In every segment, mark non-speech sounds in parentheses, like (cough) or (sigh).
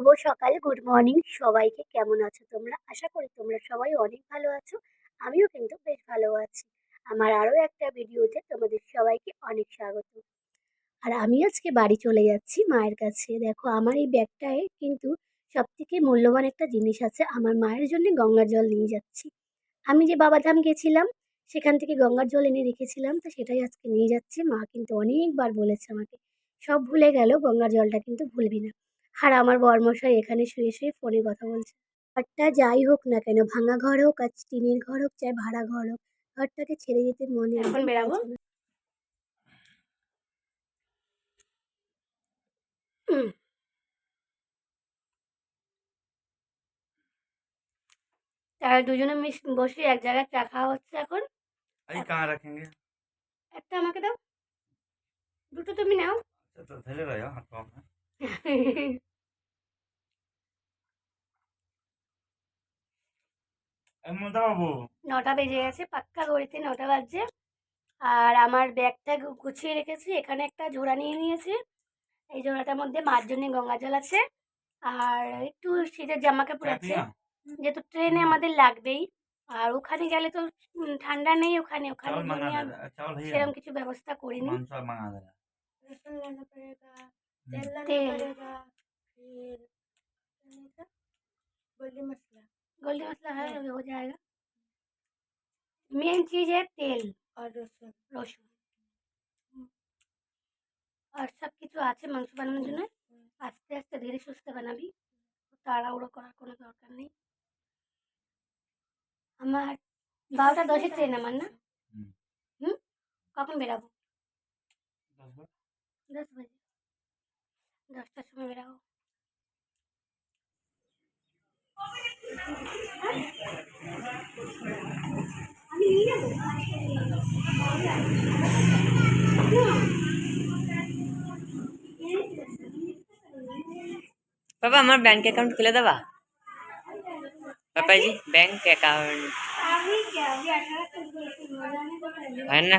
শুভ সকাল, good morning. সবাইকে কেমন আছো তোমরা? আশা করি তোমরা সবাই অনেক ভালো আছো। আমিও কিন্তু বেশ ভালো আছি। আমার আরও একটা ভিডিওতে তোমাদের সবাইকে অনেক স্বাগত। আর আমি আজকে বাড়ি চলে যাচ্ছি মায়ের কাছে। দেখো, আমার এই ব্যাগটায় কিন্তু সব থেকে মূল্যবান একটা জিনিস আছে। আমার মায়ের জন্য গঙ্গার জল নিয়ে যাচ্ছি। আমি যে বাবাধাম গেছিলাম, সেখান থেকে গঙ্গার জল এনে রেখেছিলাম, তো সেটাই আজকে নিয়ে যাচ্ছি। মা কিন্তু অনেকবার বলেছে আমাকে, সব ভুলে গেল, গঙ্গার জলটা কিন্তু ভুলবি না। আর আমার বর্মশাই এখানে শুয়ে শুয়ে ফোনে কথা বলছে। ঘরটা যাই হোক না কেন ভাঙা ঘর হোক আর টিনের ঘর হোক চাই ভাড়া ঘর হোক ঘরটাকে ছেড়ে যেতে মনে এখন বেরাবো? তারা দুজনে মিস বসে এক জায়গায় চা খাওয়া হচ্ছে এখন। রাখেঙ্গে? একটা আমাকে দাও। দুটো তুমি নাও। আচ্ছা, তো রাখো হাত (laughs) নটা বেজে গেছে পাক্কা ঘড়িতে নটা বাজছে। আর আমার ব্যাগটা গুছিয়ে রেখেছি এখানে একটা জোড়া নিয়ে নিয়েছি। এই জোড়াটার মধ্যে মার জন্য গঙ্গা জল আছে। আর একটু শীতের জামা কাপড় আছে। যেহেতু ট্রেনে আমাদের লাগবেই। আর ওখানে গেলে তো ঠান্ডা নেই ওখানে। ওখানে সেরকম কিছু ব্যবস্থা করিনি। তেল मंगा दे रहा लहसुन लेना पड़ेगा हम्म। तेल लेना तेल। पड़ेगा फिर क्या नहीं था? गोल्डी मसाला गोल्डी मसाला है अभी हो जाएगा मेन चीज है तेल और रसुन রসুন আর সব কিছু আছে মাংস বানানোর জন্য আস্তে আস্তে ধীরে সুস্থে বানাবি তাড়াহুড়ো করার কোনো দরকার নেই আমার বারোটা দশে ট্রেন আমার না হুম। হুম কখন বেরাবো दस बार দশ বাজে দশটার সময় বেরাবো আমি নিয়ে যাবো पापा हमारा बैंक अकाउंट खुले दबा पापा जी बैंक अकाउंट है ना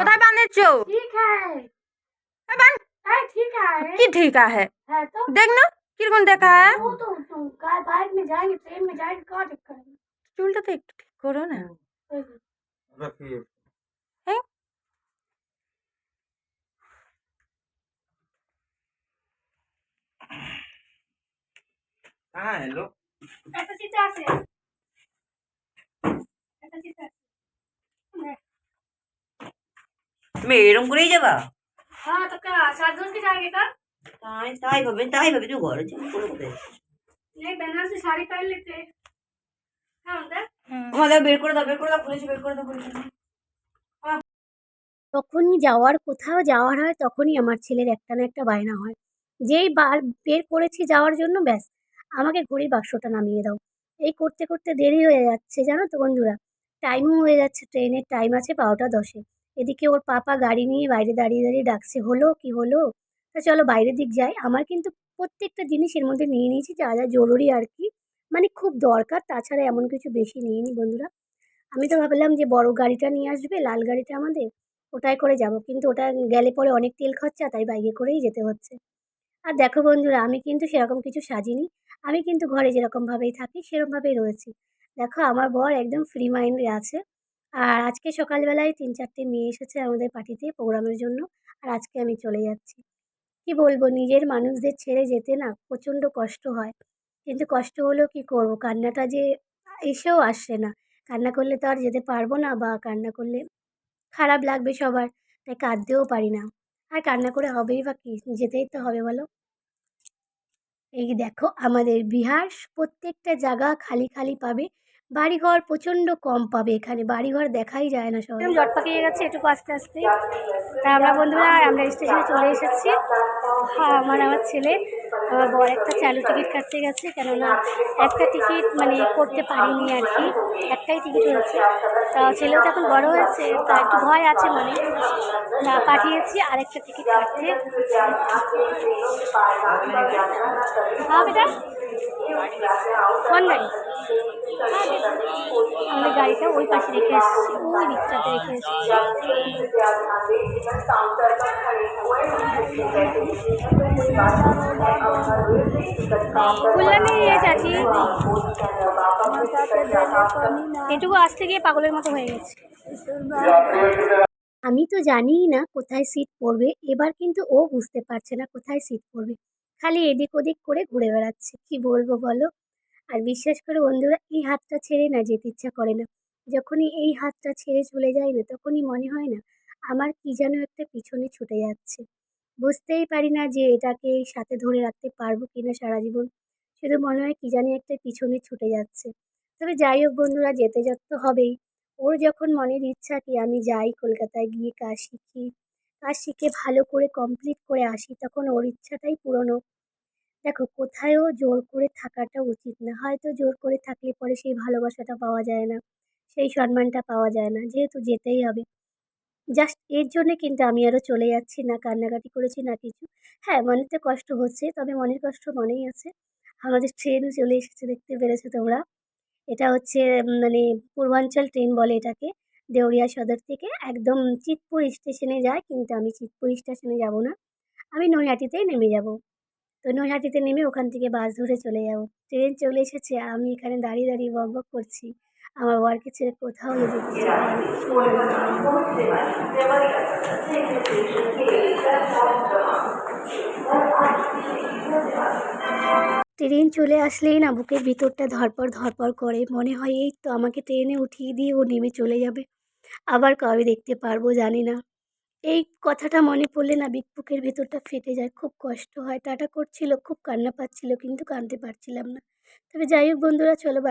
কোথায় বাঁধেছো ठीक है বান हाँ ठीक है কি ঠিক আছে है तो দেখ না কিরকম দেখা হয় वो तो तुम कार बाइक में जाएंगे ट्रेन में जाएंगे कहाँ दिक्कत है চুলটা তো একটু ঠিক করো না कोई नहीं। रखिए হ্যাঁ कहाँ है लोग ऐसा सीधा से ऐसा सीधा তুমি এরকম করেই যাবা? তখনই যাওয়ার কোথাও যাওয়ার হয় তখনই আমার ছেলের একটা না একটা বায়না হয়। যেই বার বের করেছি যাওয়ার জন্য ব্যাস আমাকে ঘড়ির বাক্সটা নামিয়ে দাও। এই করতে করতে দেরি হয়ে যাচ্ছে জানো তো বন্ধুরা? টাইমও হয়ে যাচ্ছে ট্রেনের টাইম আছে বারোটা দশে। এদিকে ওর পাপা গাড়ি নিয়ে বাইরে দাঁড়িয়ে দাঁড়িয়ে ডাকছে, হলো? কি হলো? তা চলো বাইরের দিক যাই। আমার কিন্তু প্রত্যেকটা জিনিস এর মধ্যে নিয়ে নিয়েছি, যা যা জরুরি আর কি। মানে খুব দরকার, তাছাড়া এমন কিছু বেশি নিয়ে নি বন্ধুরা। আমি তো ভাবলাম যে বড় গাড়িটা নিয়ে আসবে, লাল গাড়িটা আমাদের, ওটাই করে যাব। কিন্তু ওটা গেলে পরে অনেক তেল খরচা, তাই বাইকে করেই যেতে হচ্ছে। আর দেখো বন্ধুরা, আমি কিন্তু সেরকম কিছু সাজিনি। আমি কিন্তু ঘরে যেরকমভাবেই থাকি, সেরকমভাবেই রয়েছি। দেখো, আমার বর একদম ফ্রি মাইন্ডে আছে। আর আজকে সকালবেলায় তিন চারটে মেয়ে এসেছে আমাদের পার্টিতে প্রোগ্রামের জন্য। আর আজকে আমি চলে যাচ্ছি। কি বলব, নিজের মানুষদের ছেড়ে যেতে না প্রচণ্ড কষ্ট হয়। কিন্তু কষ্ট হলেও কি করব? কান্নাটা যে এসেও আসছে না। কান্না করলে তো আর যেতে পারব না বা কান্না করলে খারাপ লাগবে সবার, তাই কাঁদতেও পারি না। আর কান্না করে হবেই বা কি? যেতেই তো হবে, বলো। এই দেখো, আমাদের বিহার প্রত্যেকটা জায়গা খালি খালি পাবে। বাড়িঘর প্রচণ্ড কম পাবে এখানে, বাড়িঘর দেখাই যায় না শহরে জট পাকিয়ে গেছে এটুকু আস্তে আস্তে। তা আমরা বন্ধুরা, আমরা স্টেশনে চলে এসেছি। হ্যাঁ আমার আমার ছেলে, আমার বর একটা চালু টিকিট কাটতে গেছে, কেননা একটা টিকিট মানে করতে পারিনি আর কি, একটাই টিকিট হয়েছে। তা ছেলেও তো এখন বড় হয়েছে, তা একটু ভয় আছে মানে। না পাঠিয়েছি আরেকটা টিকিট কাটতে। হ্যাঁ বেটা। আমাদের গাড়িটা ওই পাশে রেখে এসেছি, ওই দিকটাতে রেখে নেই এ চাচি। এটুকু আসতে গিয়ে পাগলের মতো হয়ে গেছে। আমি তো জানিই না কোথায় সিট পড়বে, এবার কিন্তু ও বুঝতে পারছে না কোথায় সিট পড়বে। খালি এদিক ওদিক করে ঘুরে বেড়াচ্ছে। কি বলব বলো? আর বিশ্বাস করে বন্ধুরা, এই হাতটা ছেড়ে না যেতে ইচ্ছা করে না। যখনই এই হাতটা ছেড়ে চলে যায় না, তখনই মনে হয় না, আমার কি যেন একটা পিছনে ছুটে যাচ্ছে। বুঝতেই পারি না যে এটাকে সাথে ধরে রাখতে পারব কিনা সারা জীবন। শুধু মনে হয় কি জানি একটা পিছনে ছুটে যাচ্ছে। তবে যাই হোক বন্ধুরা, যেতে যেতে হবেই। ওর যখন মনের ইচ্ছা কি আমি যাই কলকাতায় গিয়ে কাজ শিখি। কাজ শিখে ভালো করে কমপ্লিট করে আসি, তখন ওর ইচ্ছাটাই হোক দেখো, কোথায়ও জোর করে থাকাটা উচিত না। হয়তো জোর করে থাকলে পরে সেই ভালোবাসাটা পাওয়া যায় না, সেই সম্মানটা পাওয়া যায় না, যেহেতু যেতেই হবে। জাস্ট এর জন্যে কিন্তু আমি আরও চলে যাচ্ছি, না কান্নাকাটি করেছি, না কিছু। হ্যাঁ মনেতে কষ্ট হচ্ছে, তবে মনের কষ্ট মনেই আছে। আমাদের ট্রেনও চলে এসেছে, দেখতে পেরেছ তোমরা। এটা হচ্ছে মানে পূর্বাঞ্চল ট্রেন বলে এটাকে। দেউরিয়া সদর থেকে একদম চিতপুর স্টেশনে যায়, কিন্তু আমি চিতপুর স্টেশনে যাব না। আমি নৈহাটিতেই নেমে যাব। তো নৈহাটিতে নেমে ওখান থেকে বাস ধরে চলে যাব। ট্রেন চলে এসেছে আর আমি এখানে দাঁড়িয়ে দাঁড়িয়ে বক বক করছি। আমার ওয়ার্কে ছেড়ে কোথাও যেতে ইচ্ছে ট্রেন চলে আসলেই না, বুকের ভিতরটা ধরপড় ধরপড় করে। মনে হয় এই তো আমাকে ট্রেনে উঠিয়ে দিয়ে ও নেমে চলে যাবে। আবার কবে দেখতে পারব জানি না। এই কথাটা মনে পড়লে না বিক বুকের ভেতরটা ফেটে যায়। খুব কষ্ট হয়। টাটা করছিল, খুব কান্না পাচ্ছিল, কিন্তু কাঁদতে পারছিলাম না। তবে যাই হোক বন্ধুরা, চলো বাড়ি